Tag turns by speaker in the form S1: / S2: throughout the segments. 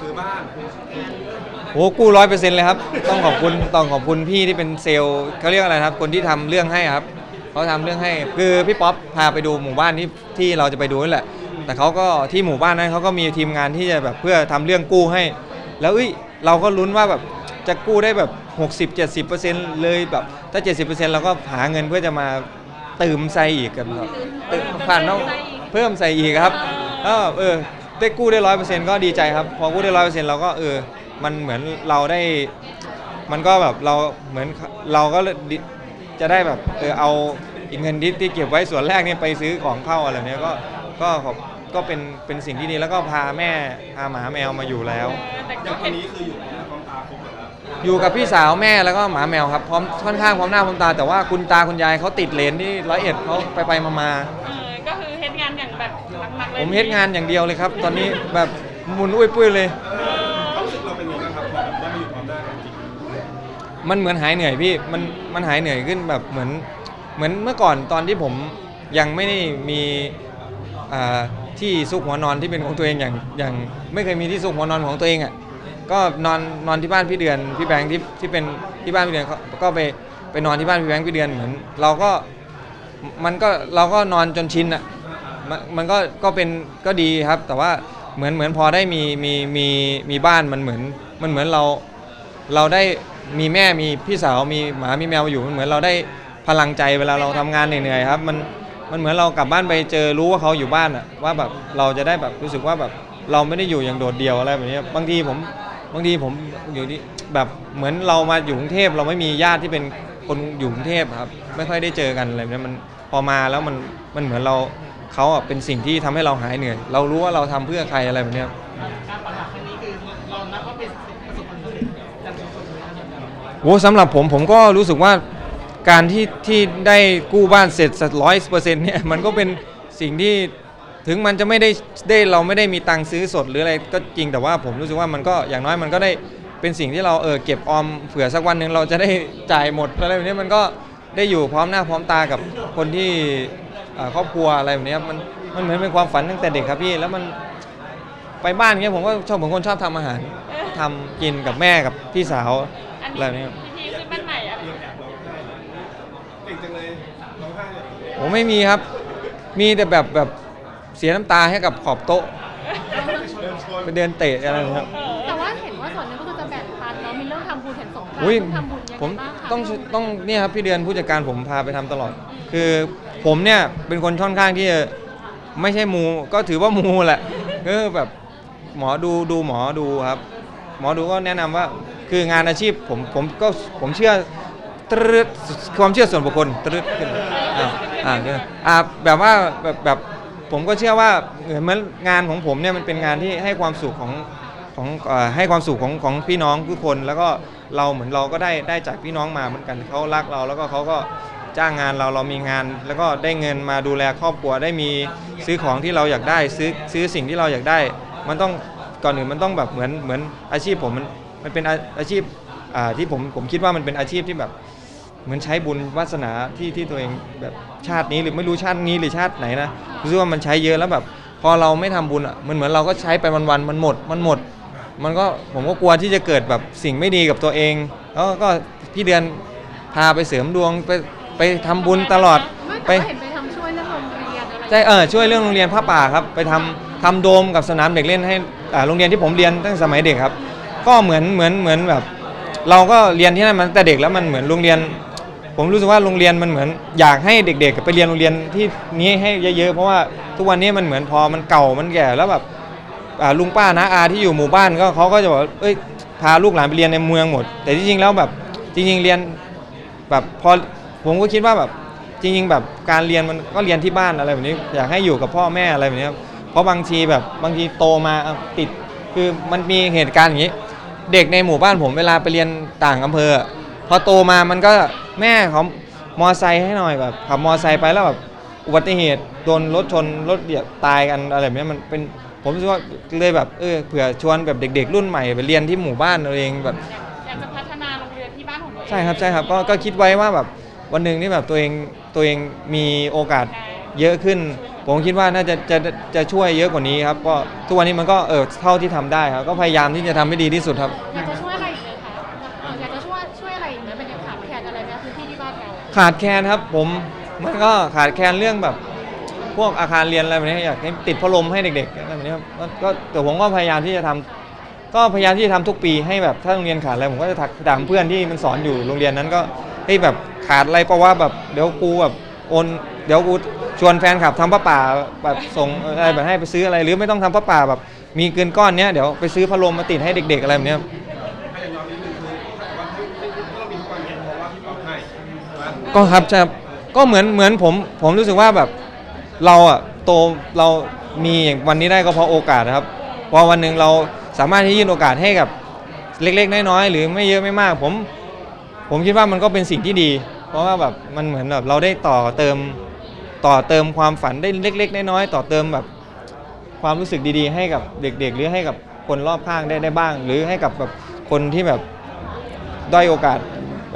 S1: ซื้อบ้าน
S2: โอ้กู้ร้อยเปอร์เซ็นต์เลยครับ ต้องขอบคุณต้องขอบคุณพี่ที่เป็นเซลล์เขาเรียกอะไรนะครับ คนที่ทำเรื่องให้ครับเขาทำเรื่องให้คือพี่ป๊อปพาไปดูหมู่บ้านที่ที่เราจะไปดูนั่นแหละ แต่เขาก็ที่หมู่บ้านนั้นเขาก็มีทีมงานที่จะแบบเพื่อทำเรื่องกู้ให้ แล้วเอ้ยเราก็ลุ้นว่าแบบจะกู้ได้แบบ 60-70%เลยแบบถ้า 70%เราก็หาเงินเพื่อจะมาเติมใส่อีกกันครับเติมผ่านน้องเพิ่มใส่อีกครับเออเออ ได้กู้ได้ร้อยเปอร์เซ็นต์ก็ดีใจครับ พอกู้ได้ร้อยเปอร์เซ็นต์เราก็เออ มันเหมือนเราได้ มันก็แบบเราเหมือนเราก็ดิจะได้แบบเออเอาอีกเงินที่ที่เก็บไว้ส่วนแรกเนี่ยไปซื้อของเข้าอะไรเนี้ยก็ก็ขอบก็เป็นเป็นสิ่งที่ดีแล้วก็พาแม่พาหมาแมวมาอยู่แล้ว
S3: แต่
S1: อ
S3: ก็
S1: ย่างตอ
S3: เห็
S1: น
S3: น
S1: นี้คืออยู่กับความตาครบหมดแล้ว
S2: อยู่กับพี่สาวแม่แล้วก็หมาแมวครับพร้อมค่อนข้างพร้อมหน้าพร้อมตา แต่ว่าคุณตาคุณยายเขาติดเลนที่ร้อยเอ็ดเขาไปไปมามา
S3: แบบหนักๆเลย
S2: ผมเฮ็ดงานอย่างเดียวเลยครับ ตอนนี้แบบหมุนอุ้ยปุ้ยเลย
S1: ความรู้สึกเราเป็นยังไงบ้างครับพอแบบได้มาอยู่พร้อมหน้ากันจริง
S2: มันเหมือนหายเหนื่อยพี่ มันมันหายเหนื่อยขึ้นแบบเหมือนเหมือนเมื่อก่อนตอนที่ผมยังไม่ได้มีอ่าที่ซุกหัวนอนที่เป็นของตัวเองอย่างอย่างไม่เคยมีที่ซุกหัวนอนของตัวเองอะก็นอนนอนที่บ้านพี่เดือนพี่แบงค์ที่ที่เป็นที่บ้านพี่เดือนเขาก็ไปไปนอนที่บ้านพี่แบงค์พี่เดือนเหมือน เราก็มันก็เราก็นอนจนชินอะ มันมันก็ก็เป็นก็ดีครับ แต่ว่าเหมือนเหมือนพอได้มีมีมีมีบ้านมันเหมือนมันเหมือนเราเราได้มีแม่มีพี่สาวมีหมามีแมวอยู่มันเหมือนเราได้พลังใจเวลาเราทำงานเหนื่อยๆครับมันมันเหมือนเรากลับบ้านไปเจอรู้ว่าเขาอยู่บ้านอะว่าแบบเราจะได้แบบรู้สึกว่าแบบเราไม่ได้อยู่อย่างโดดเดี่ยวอะไรแบบนี้บางทีผมบางทีผมอยู่ที่แบบเหมือนเรามาอยู่กรุงเทพเราไม่มีญาติที่เป็นคนอยู่กรุงเทพครับ ไม่ค่อยได้เจอกันอะไรแบบนี้มันพอมาแล้วมันมันเหมือนเรา เขาอะเป็นสิ่งที่ทำให้เราหายเหนื่อย เรารู้ว่าเราทำเพื่อใครอะไรแบบนี้ครับ
S4: การปัญหาครั้งนี้คือเรานับว่าเป็นประสบความสำเร็จจากทุกคนเลยนะครับ
S2: โอ้สำหรับผมผมก็รู้สึกว่าการที่ที่ได้กู้บ้านเสร็จร้อยเปอร์เซ็นต์เนี่ยมันก็เป็นสิ่งที่ถึงมันจะไม่ได้ได้เราไม่ได้มีตังค์ซื้อสดหรืออะไรก็จริงแต่ว่าผมรู้สึกว่ามันก็อย่างน้อยมันก็ได้เป็นสิ่งที่เราเออเก็บออมเผื่อสักวันหนึ่งเราจะได้จ่ายหมดอะไรแบบนี้มันก็ได้อยู่พร้อมหน้าพร้อมตากับคนที่ ครอบครัวอะไรแบบนี้ครับมันมันเหมือนเป็นความฝันตั้งแต่เด็กครับพี่แล้วมันไปบ้านเงี้ยผมก็ชอบผมคนชอบทำอาหารทำกินกับแม่กับพี่สาว
S3: อัน
S2: อะไรแบบนี้
S3: นี้พี่พีซื้อบ้านใหม่อะ
S1: เรียกแอบร้องไห้เก่งจังเลยร้องไห้เลย
S2: ผมไม่มีครับ มีแต่แบบแบบเสียน้ำตาให้กับขอบโต๊ะ
S1: เดินชน
S2: ไปเดินเตะอะไรนะครับ
S5: แต่ว่าเห็นว่าส่วนหนึงก็คือจะแบ่งปันเนาะมีเรื่องทำบุญเห็นสงกรานต์
S2: อุ้ย
S5: ต้องทำบุญยัง
S2: ผม
S5: ไงบ้างคะ
S2: ต้องต้องเนี่ยครับพี่เดือนผู้จัดการผมพาไปทำตลอด คือ ผมเนี่ยเป็นคนค่อนข้างที่จะไม่ใช่มูก็ถือว่ามูแหละก็แบบหมอดูดูหมอดูครับ หมอดูก็แนะนำว่าคืองานอาชีพผมผมก็ผมเชื่อตรึดความเชื่อส่วนบุคคลตรึดขึ้นอ่าอ่าอ่าแบบว่าแบบแบบผมก็เชื่อว่าเหมือนงานของผมเนี่ยมันเป็นงานที่ให้ความสุขของของเอ่อให้ความสุขของของพี่น้องทุกคน แล้วก็เราเหมือนเราก็ได้ได้จากพี่น้องมาเหมือนกันเขารักเราแล้วก็เขาก็ จ้างงานเราเรามีงาน แล้วก็ได้เงินมาดูแลครอบครัวได้มีซื้อของที่เราอยากได้ซื้อซื้อสิ่งที่เราอยากได้ มันต้องก่อนอื่นมันต้องแบบเหมือนเหมือนอาชีพผมมันมันเป็นอาอาชีพอ่าที่ผมผมคิดว่ามันเป็นอาชีพที่แบบเหมือนใช้บุญวาสนาที่ที่ตัวเองแบบชาตินี้หรือไม่รู้ชาตินี้หรือชาติไหนนะรู้สึกว่ามันใช้เยอะแล้วแบบ พอเราไม่ทำบุญอะมันเหมือนเราก็ใช้ไปวันๆมันหมดมันหมด มันก็ผมก็กลัวที่จะเกิดแบบสิ่งไม่ดีกับตัวเอง แล้วก็พี่เดือนพาไปเสริมดวงไป ไปทำบุญตลอด
S5: ไม่
S2: ไป
S5: แต่ว่าเห็นไปทำช่วยเรื่องโรงเรียนอะไร
S2: ใช่เออช่วยเรื่องโรงเรียนผ้าป่าครับไปทำทำโดมกับสนามเด็กเล่นให้อ่าโรงเรียนที่ผมเรียนตั้งแต่สมัยเด็กครับ ก็เหมือนเหมือนเหมือนแบบ เราก็เรียนที่นั่นมาตั้งแต่เด็กแล้วมันเหมือนโรงเรียน ผมรู้สึกว่าโรงเรียนมันเหมือนอยากให้เด็ก ๆ ไปเรียนโรงเรียนที่นี้ให้เยอะๆเพราะว่าทุกวันนี้มันเหมือนพอมันเก่ามันแก่แล้วแบบอ่าลุงป้าน้าอาที่อยู่หมู่บ้านก็เขาก็จะบอกว่าเอ้ยพาลูกหลานไปเรียนในเมืองหมด แต่จริงๆแล้วแบบจริงๆเรียน แบบพอ ผมก็คิดว่าแบบจริง ๆ แบบการเรียนมันก็เรียนที่บ้านอะไรแบบนี้ อยากให้อยู่กับพ่อแม่อะไรแบบนี้ครับเพราะบางทีแบบบางทีโตมาเอาติดคือมันมีเหตุการณ์อย่างนี้ เด็กในหมู่บ้านผมเวลาไปเรียนต่างอำเภอ พอโตมามันก็แม่เขามอไซค์ให้หน่อยแบบขับมอไซค์ไปแล้วแบบอุบัติเหตุโดนรถชนรถเหยียบตายกันอะไรแบบนี้มันเป็นผมรู้สึกว่าเลยแบบเออเผื่อชวนแบบเด็ก ๆ รุ่นใหม่ไปเรียนที่หมู่บ้านเราเองแบบ
S3: อยากจะพัฒนาโรงเรียนที่บ้านของตัวเอง
S2: ใช่ครับใช่ครับก็ก็คิดไว้ว่าแบบ วันหนึ่งที่แบบตัวเองตัวเองมีโอกาสเยอะขึ้น ผมคิดว่าน่าจะจะจะช่วยเยอะกว่านี้ครับก็ทุกวันนี้มันก็เออเท่าที่ทำได้ครับก็พยายามที่จะทำให้ดีที่สุดครับ
S5: อยากจะช่วยอะไรอีกไหมคะเอออยากจะช่วยช่วยอะไรอีกไหมมันยังขาดแคลนอะไรไหมพื้นที่ที่บ้านเรา
S2: ขาดแคลนครับผมมันก็ขาดแคลนเรื่องแบบ พวกอาคารเรียนอะไรแบบนี้อยากให้ติดพัดลมให้เด็กๆอะไรแบบนี้ครับก็ก็แต่ผมก็พยายามที่จะทำก็พยายามที่จะทำทุกปีให้แบบถ้าโรงเรียนขาดอะไรผมก็จะถักถามเพื่อนที่มันสอนอยู่โรงเรียนนั้นก็ ให้ยแบบขาดอะไรเพราะว่าแบบเดี๋ยวกูแบบโอนเดี๋ยวกูชวนแฟนคลับทำผ้าป่าแบบส่งอะไรแบบให้ไปซื้ออะไรหรือไม่ต้องทำผ้าป่าแบบมีเกินก้อนเนี้ยเดี๋ยวไปซื้อพัดลมมาติดให้เด็ก ๆ อะไรแบบเนี้ยก็ครับจะก็เหมือนเหมือนผมผมรู้สึกว่าแบบเราอะโตเรามีอย่างวันนี้ได้ก็เพราะโอกาสนะครับพอวันหนึ่งเราสามารถที่ยื่นโอกาสให้กับเล็กๆ น้อยๆหรือไม่เยอะไม่มาก ผม ผมคิดว่ามันก็เป็นสิ่งที่ดี เพราะว่าแบบมันเหมือนแบบเราได้ต่อเติมต่อเติมความฝันได้เล็ก ๆ น้อยๆต่อเติมแบบความรู้สึกดีๆ ให้กับเด็ก ๆ หรือให้กับคนรอบข้างได้ได้บ้าง หรือให้กับแบบคนที่แบบด้อยโอกาส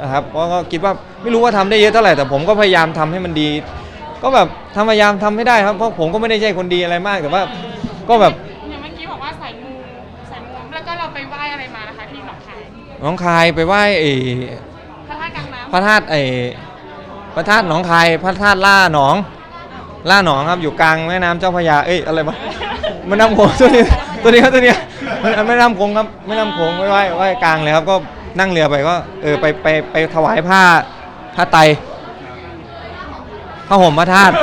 S2: นะครับเพราะก็คิดว่าไม่รู้ว่าทำได้เยอะเท่าไหร่แต่ผมก็พยายามทำให้มันดี ก็แบบทำพยายามทำให้ได้ครับเพราะผมก็ไม่ได้ใช่คนดีอะไรมากแต่ว่าก็แบบ
S3: อย่างเมื่อกี้บอกว่าสายมูสายมูแล้วก็เราไปไหว้อะไรมานะคะที่หนองคาย
S2: น้องคายไปไหว้ไอ้
S3: พระธาตุกลางน้ำ
S2: พระธาตุไอ้พระธาตุหนองคายพระธาตุล่าหนอง ล่าหนองครับอยู่กลางแม่น้ำเจ้าพระยาเอ้ยอะไรวะแม่น้ำโขงตัวนี้ตัวนี้ครับตัวนี้มันแม่น้ำโขงครับแม่น้ำโขงไหว้ไหว้ไหว้กลางเลยครับก็นั่งเรือไปก็เออไปไปไปถวายผ้าผ้าไตรผ้าห่มพระธาตุ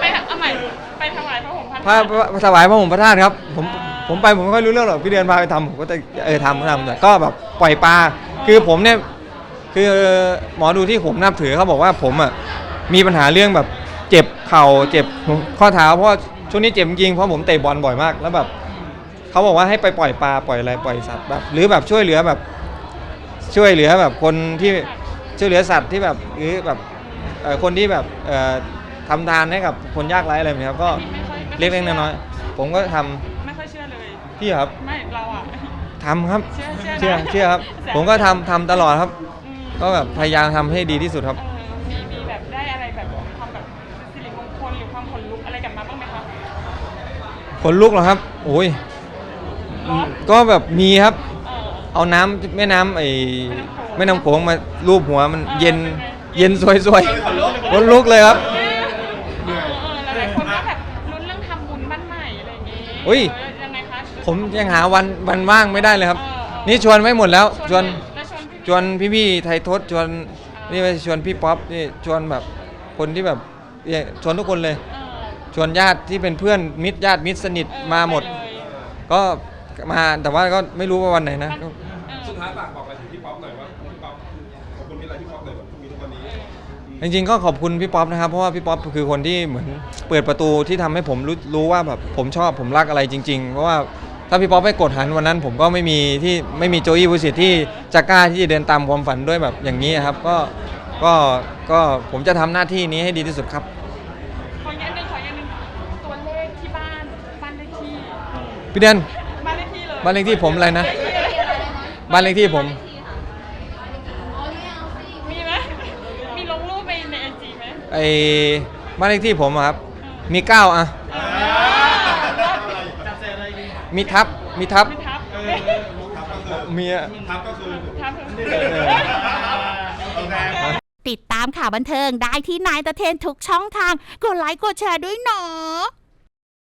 S3: ไปเอาใหม่ไปถวายพระห่มพระ
S2: พระ
S3: ธาตุ
S2: พระถวายพระห่มพระธาตุครับผมผมไปผมไม่ค่อยรู้เรื่องหรอกพี่เดือนพาไปทำผมก็จะเออทำทำแต่ก็แบบปล่อยปลาคือผมเนี่ย คือหมอดูที่ผมนับถือเขาบอกว่าผมอะมีปัญหาเรื่องแบบเจ็บเข่าเจ็บข้อเท้าเพราะว่าช่วงนี้เจ็บจริงๆเพราะผมเตะบอลบ่อยมาก แล้วแบบเขาบอกว่าให้ไปปล่อยปลาปล่อยอะไรปล่อยสัตว์แบบหรือแบบช่วยเหลือแบบช่วยเหลือแบบคนที่ช่วยเหลือสัตว์ที่แบบหรือแบบเอ่อคนที่แบบเอ่อทำทานให้กับคนยากไร้อะไรแบบนี้ครับก็
S3: ไม่ค่อยไม่ค่
S2: เล็กๆน้อยๆผมก็ทำ
S3: ไม่ค่อยเชื่อเลย
S2: พี่ครับ
S3: ไม่เราอะ
S2: ทำครับ
S3: เชื่อ
S2: เชื่อ
S3: นะ
S2: เชื่อครับ
S3: แสน
S2: ผมก็ทำทำตลอดครับ
S3: อืม
S2: ก็แบบพยายามทำให้ดีที่สุดครับ
S3: เออมีมีแบบได้อะไรแบบความแบบสิริมงคลหรือความขนลุกอะไรกลับมาบ้างไหมคะ
S2: ขนลุกเหรอครับ โอ้ย
S3: ร้อน
S2: ก็แบบมีครับ
S3: เออ
S2: เอาน้ำแม่น้ำไอ้
S3: แม่
S2: แม่
S3: น้ำ
S2: น้ำ
S3: โข
S2: โข
S3: ง
S2: งมาลูบหัวมัน
S3: เออ
S2: เย็น
S3: เป็นไง
S2: เย็นสวยๆขนลุกเลยครับ
S3: เออเออหลายๆคนก็แบบลุ้นเรื่องทำบุญบ้านใหม่อะไรอย่างงี้
S2: อุ้ย
S3: เออยังไงคะ
S2: ผมยังหาวันวันว่างไม่ได้เลยครับ
S3: เออเออ
S2: นี่ชวนไว้หมดแล้วชวน
S3: แล้ว ชวนพี่
S2: ชวนพี่ๆไทยทศชวนนี่ไปชวนพี่ป๊อปนี่ชวนแบบคนที่แบบเนี่ยชวนทุกคนเลย
S3: เออ
S2: ชวนญาติที่เป็นเพื่อนมิตรญาติมิตรสนิท
S3: เออ
S2: มาหมด
S3: ไปเลย
S2: ก็มาแต่ว่าก็ไม่รู้ว่าวันไหนนะ
S3: เออ
S1: สุดท้ายฝากบอกอะไรถึงพี่ป๊อปหน่อยว่าพี่ป๊อปขอบคุณพี่อะไรพี่ป๊อปหน่อยแบบมีทุกวันนี้
S2: จริงๆก็ขอบคุณพี่ป๊อปนะครับเพราะว่าพี่ป๊อปคือคนที่เหมือนเปิดประตูที่ทำให้ผมรู้รู้ว่าแบบผมชอบผมรักอะไรจริง ๆ เพราะว่า ถ้าพี่ป๊อปไม่กดหันวันนั้น ผมก็ไม่มีที่ไม่มีโจอี้วุสิตที่จะกล้าที่จะเดินตามความฝันด้วยแบบอย่างนี้ครับก็ก็ก็ผมจะทำหน้าที่นี้ให้ดีที่สุดครับ
S3: ขออย่างหนึ่งขออย่างหนึ่งตัวเลขที่บ้านบ้านเลขที่
S2: พี่เดน
S3: บ้านเลขที่เลย
S2: บ้านเลขที่ผมอะไรนะ
S3: เลขที่อะไร
S2: บ้านเลขที่ผม
S3: มีไหมมีลงรูปไปในไอจีไหม
S2: ไอ้บ้านเลขที่ผมอะครับ มีเก้าอะ
S3: เออ
S4: จับใจอะไรดี
S2: มีทับมีทับ
S3: ไม่ทับ
S1: เออทับก็คือ
S2: มีอะ
S1: ทับก็คือ
S3: ทับ
S1: โอเค
S6: ติดตามข่าวบันเทิงได้ที่นายตะเทนทุกช่องทาง กดไลค์กดแชร์ด้วยเนาะ